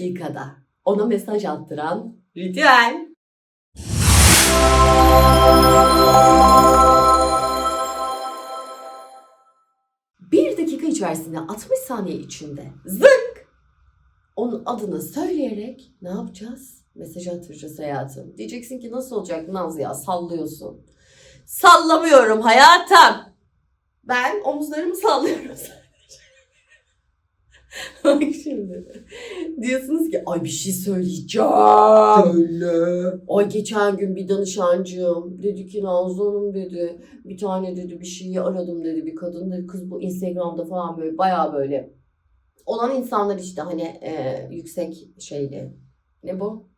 dakikada ona mesaj attıran ritüel. Bir dakika içerisinde 60 saniye içinde zınk onun adını söyleyerek ne yapacağız? Mesaj atacağız hayatım. Diyeceksin ki nasıl olacak Naz ya sallıyorsun. Sallamıyorum hayatım. Ben omuzlarımı sallıyorum. Bak şimdi. Diyorsunuz ki ay bir şey söyleyeceğim. Söyle. Ay geçen gün bir danışancığım dedi ki Nazlı Hanım dedi bir tane dedi bir şeyi aradım dedi bir kadın dedi kız bu Instagram'da falan böyle bayağı böyle olan insanlar işte hani e, yüksek şeyli ne bu?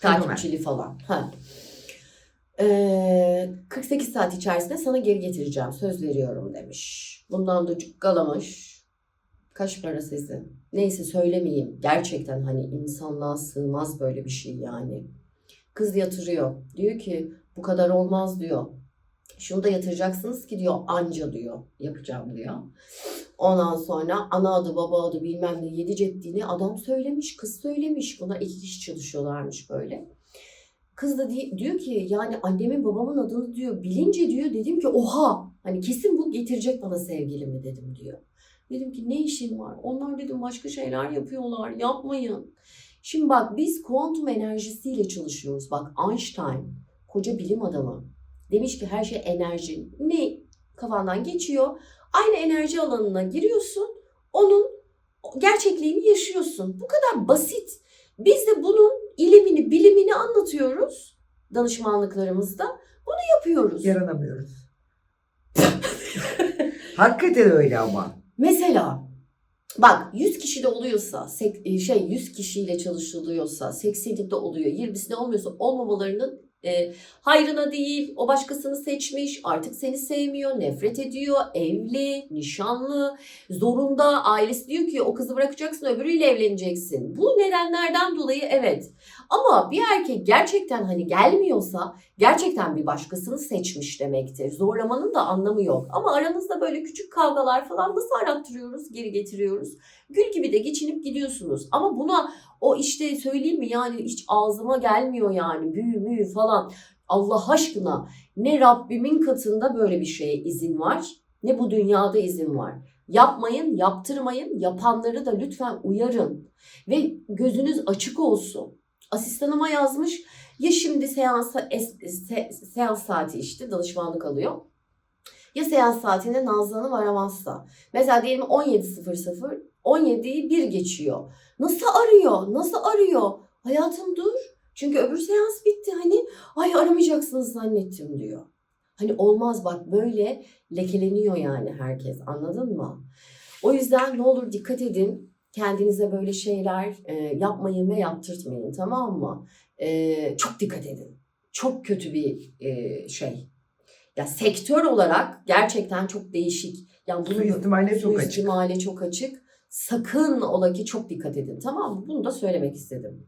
Takipçili falan. Ha. E, 48 saat içerisinde sana geri getireceğim söz veriyorum demiş. Bundan da galamış. Kaç para sizin? Neyse söylemeyeyim. Gerçekten hani insanlığa sığmaz böyle bir şey yani. Kız yatırıyor. Diyor ki bu kadar olmaz diyor. Şunu da yatıracaksınız ki diyor anca diyor yapacağım diyor. Ondan sonra ana adı baba adı bilmem ne yedi cettiğini adam söylemiş kız söylemiş. Buna iki kişi çalışıyorlarmış böyle. Kız da di- diyor ki yani annemin babamın adını diyor bilince diyor dedim ki oha hani kesin bu getirecek bana sevgilimi dedim diyor. Dedim ki ne işin var? Onlar dedim başka şeyler yapıyorlar. Yapmayın. Şimdi bak biz kuantum enerjisiyle çalışıyoruz. Bak Einstein, koca bilim adamı. Demiş ki her şey enerji. Ne kafandan geçiyor. Aynı enerji alanına giriyorsun. Onun gerçekliğini yaşıyorsun. Bu kadar basit. Biz de bunun ilimini, bilimini anlatıyoruz danışmanlıklarımızda. Bunu yapıyoruz. Yaranamıyoruz. Hakikaten öyle ama. Mesela bak 100 kişi de oluyorsa e, şey 100 kişiyle çalışılıyorsa 80'de oluyor 20'sinde olmuyorsa olmamalarının e, hayrına değil o başkasını seçmiş artık seni sevmiyor nefret ediyor evli nişanlı zorunda ailesi diyor ki o kızı bırakacaksın öbürüyle evleneceksin bu nedenlerden dolayı evet ama bir erkek gerçekten hani gelmiyorsa gerçekten bir başkasını seçmiş demektir. Zorlamanın da anlamı yok. Ama aranızda böyle küçük kavgalar falan nasıl arattırıyoruz, geri getiriyoruz. Gül gibi de geçinip gidiyorsunuz. Ama buna o işte söyleyeyim mi yani hiç ağzıma gelmiyor yani büyü müyü falan. Allah aşkına ne Rabbimin katında böyle bir şeye izin var ne bu dünyada izin var. Yapmayın, yaptırmayın. Yapanları da lütfen uyarın. Ve gözünüz açık olsun. Asistanıma yazmış ya şimdi seansa, es- se- seans saati işte danışmanlık alıyor. Ya seans saatinde Nazlı Hanım aramazsa. Mesela diyelim 17.00 17'yi 1 geçiyor. Nasıl arıyor? Nasıl arıyor? Hayatım dur. Çünkü öbür seans bitti. Hani ay aramayacaksınız zannettim diyor. Hani olmaz bak böyle lekeleniyor yani herkes anladın mı? O yüzden ne olur dikkat edin. Kendinize böyle şeyler e, yapmayın ve yaptırtmayın tamam mı? e, çok dikkat edin. Çok kötü bir e, şey. Ya sektör olarak gerçekten çok değişik. Yani bunu Suistimale çok açık. çok açık. Sakın ola ki çok dikkat edin. Tamam mı? Bunu da söylemek istedim.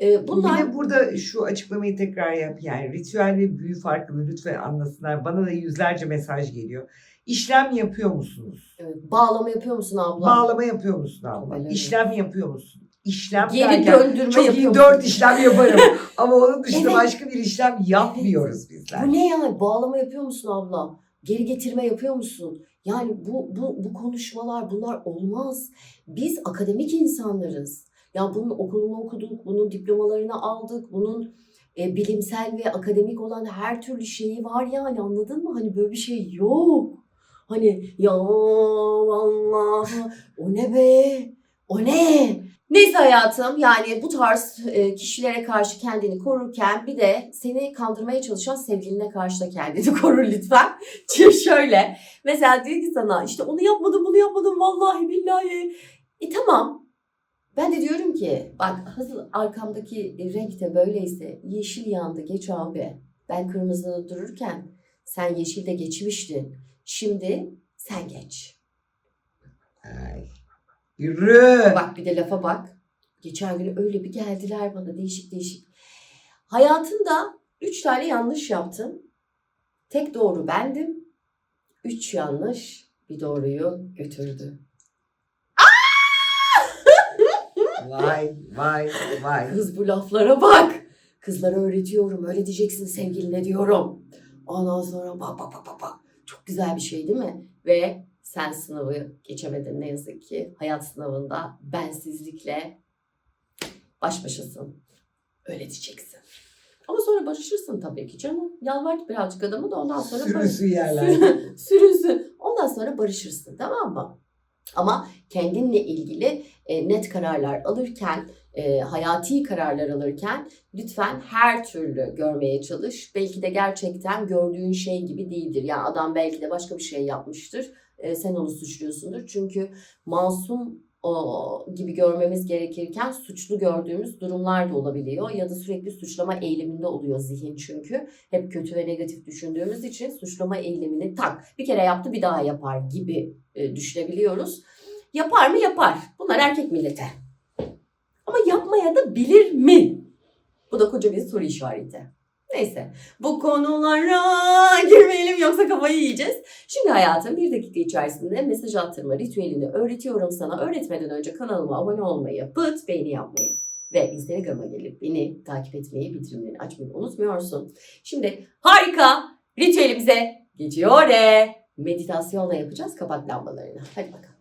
E, bunlar Bir de burada şu açıklamayı tekrar yap. Yani ritüel ve büyü farkını lütfen anlasınlar. Bana da yüzlerce mesaj geliyor. İşlem yapıyor musunuz? Evet, bağlama yapıyor musun abla? Bağlama yapıyor musun abla? Evet. İşlem yapıyor musun? İşlem Geri derken döndürme çok iyi musun? dört işlem yaparım. Ama onun dışında Evet. başka bir işlem yapmıyoruz bizler. Bu ne yani? Bağlama yapıyor musun abla? Geri getirme yapıyor musun? Yani bu, bu, bu konuşmalar bunlar olmaz. Biz akademik insanlarız. Ya bunun okulunu okuduk, bunun diplomalarını aldık, bunun e, bilimsel ve akademik olan her türlü şeyi var yani anladın mı? Hani böyle bir şey yok. Hani ya vallahi o ne be? O ne? Neyse hayatım yani bu tarz e, kişilere karşı kendini korurken bir de seni kandırmaya çalışan sevgiline karşı da kendini korur lütfen. Çünkü şöyle mesela diyor ki sana işte onu yapmadım bunu yapmadım vallahi billahi. E tamam ben de diyorum ki bak hazır arkamdaki renk de böyleyse yeşil yandı geç abi. Ben kırmızıda dururken sen yeşilde geçmiştin. Şimdi sen geç. Ay. Yürü. Bak bir de lafa bak. Geçen gün öyle bir geldiler bana değişik değişik. Hayatında üç tane yanlış yaptın. Tek doğru bendim. Üç yanlış bir doğruyu götürdü. Vay vay vay. Kız bu laflara bak. Kızlara öğretiyorum. Öyle diyeceksin sevgiline diyorum. Ondan sonra bak bak bak bak. Çok güzel bir şey değil mi? Ve sen sınavı geçemedin ne yazık ki. Hayat sınavında bensizlikle baş başasın. Öyle diyeceksin. Ama sonra barışırsın tabii ki canım. Yalvar birazcık adamı da ondan sonra Sürüsü yerler. sürünsün. Ondan sonra barışırsın tamam mı? Ama kendinle ilgili e, net kararlar alırken, e, hayati kararlar alırken lütfen her türlü görmeye çalış. Belki de gerçekten gördüğün şey gibi değildir. Yani adam belki de başka bir şey yapmıştır. E, sen onu suçluyorsundur. Çünkü masum o, gibi görmemiz gerekirken suçlu gördüğümüz durumlar da olabiliyor. Ya da sürekli suçlama eyleminde oluyor zihin çünkü hep kötü ve negatif düşündüğümüz için suçlama eylemini tak bir kere yaptı bir daha yapar gibi e, düşünebiliyoruz. Yapar mı? Yapar. Bunlar erkek millete. Ama yapmaya da bilir mi? Bu da koca bir soru işareti. Neyse bu konulara girmeyelim yoksa kafayı yiyeceğiz. Şimdi hayatım bir dakika içerisinde mesaj attırma ritüelini öğretiyorum sana. Öğretmeden önce kanalıma abone olmayı, pıt beğeni yapmayı ve Instagram'a gelip beni takip etmeyi, bildirimleri açmayı unutmuyorsun. Şimdi harika ritüelimize geçiyor. Meditasyonla yapacağız kapat lambalarını. Hadi bakalım.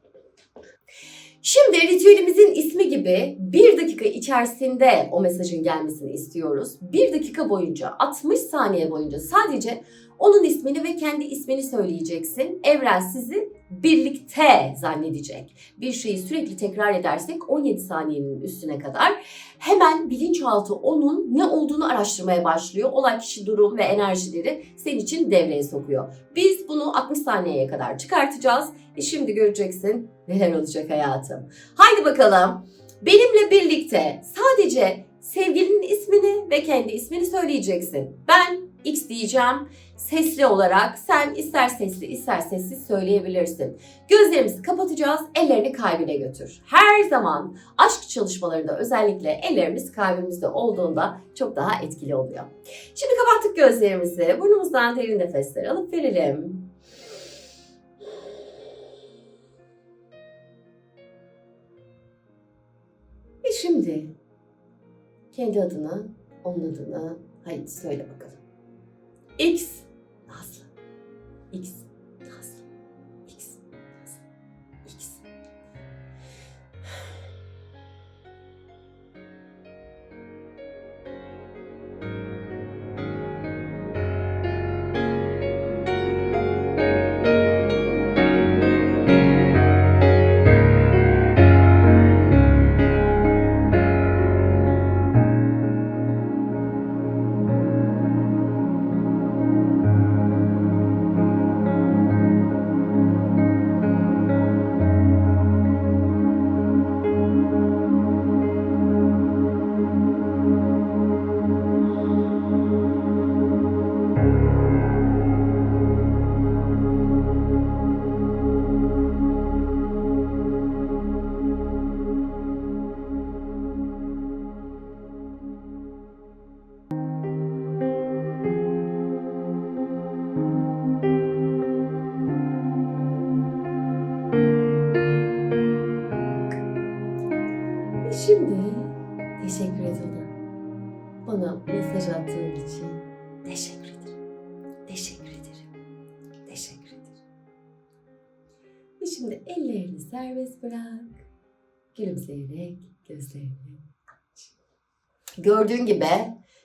Şimdi ritüelimizin ismi gibi bir dakika içerisinde o mesajın gelmesini istiyoruz. Bir dakika boyunca 60 saniye boyunca sadece onun ismini ve kendi ismini söyleyeceksin. Evren sizi birlikte zannedecek. Bir şeyi sürekli tekrar edersek 17 saniyenin üstüne kadar hemen bilinçaltı onun ne olduğunu araştırmaya başlıyor. Olay kişi durum ve enerjileri senin için devreye sokuyor. Biz bunu 60 saniyeye kadar çıkartacağız. E şimdi göreceksin neler olacak hayatım. Haydi bakalım. Benimle birlikte sadece sevgilinin ismini ve kendi ismini söyleyeceksin. Ben X diyeceğim. Sesli olarak sen ister sesli ister sessiz söyleyebilirsin. Gözlerimizi kapatacağız. Ellerini kalbine götür. Her zaman aşk çalışmalarında özellikle ellerimiz kalbimizde olduğunda çok daha etkili oluyor. Şimdi kapattık gözlerimizi. Burnumuzdan derin nefesler alıp verelim. Şimdi kendi adını, onun adını haydi söyle bakalım. X Nazlı. X şimdi teşekkür et ona. Bana mesaj attığın için teşekkür ederim. Teşekkür ederim. Teşekkür ederim. Ve şimdi ellerini serbest bırak. Gülümseyerek gözlerini aç. Gördüğün gibi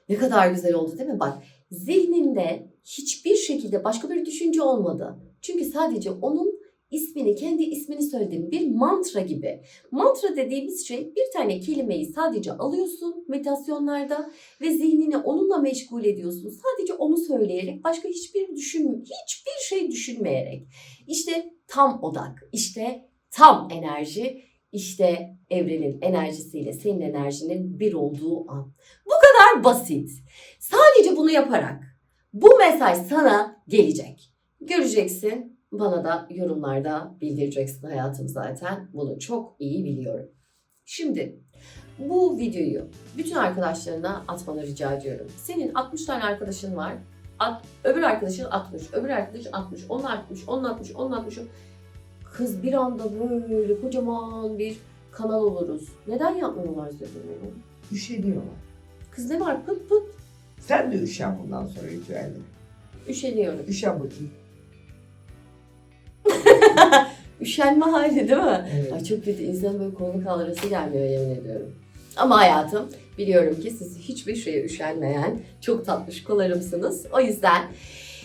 ne kadar güzel oldu değil mi? Bak zihninde hiçbir şekilde başka bir düşünce olmadı. Çünkü sadece onun ismini, kendi ismini söyledim. Bir mantra gibi. Mantra dediğimiz şey bir tane kelimeyi sadece alıyorsun meditasyonlarda ve zihnini onunla meşgul ediyorsun. Sadece onu söyleyerek, başka hiçbir düşün, hiçbir şey düşünmeyerek. İşte tam odak, işte tam enerji, işte evrenin enerjisiyle senin enerjinin bir olduğu an. Bu kadar basit. Sadece bunu yaparak bu mesaj sana gelecek. Göreceksin. Bana da yorumlarda bildireceksin hayatım zaten. Bunu çok iyi biliyorum. Şimdi bu videoyu bütün arkadaşlarına atmanı rica ediyorum. Senin 60 tane arkadaşın var. At, öbür arkadaşın 60, öbür arkadaş 60, onun 60, onun 60, onun 60. Kız bir anda böyle kocaman bir kanal oluruz. Neden yapmıyorlar bunu? Üşeniyorlar. Kız ne var pıt pıt Sen de üşen bundan sonra ritüelde. üşeniyorum. Üşen bakayım. Üşenme hali değil mi? Evet. Ay çok kötü. İnsanın böyle kolunu kaldırası gelmiyor yemin ediyorum. Ama hayatım biliyorum ki siz hiçbir şeye üşenmeyen çok tatlış kolarımsınız. O yüzden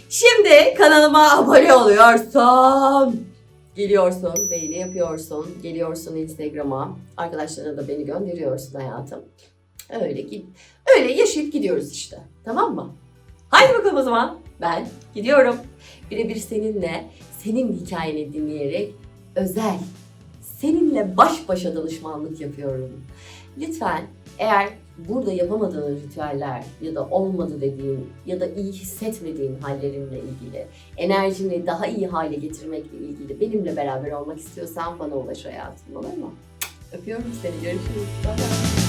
şimdi kanalıma abone oluyorsun. Geliyorsun, beğeni yapıyorsun, geliyorsun Instagram'a. Arkadaşlarına da beni gönderiyorsun hayatım. Öyle git. Öyle yaşayıp gidiyoruz işte. Tamam mı? Haydi bakalım o zaman. Ben gidiyorum. Birebir seninle, senin hikayeni dinleyerek özel, seninle baş başa danışmanlık yapıyorum. Lütfen eğer burada yapamadığın ritüeller ya da olmadı dediğin ya da iyi hissetmediğin hallerinle ilgili, enerjini daha iyi hale getirmekle ilgili benimle beraber olmak istiyorsan bana ulaş hayatım olur mu? Öpüyorum seni. Görüşürüz. Bye bye.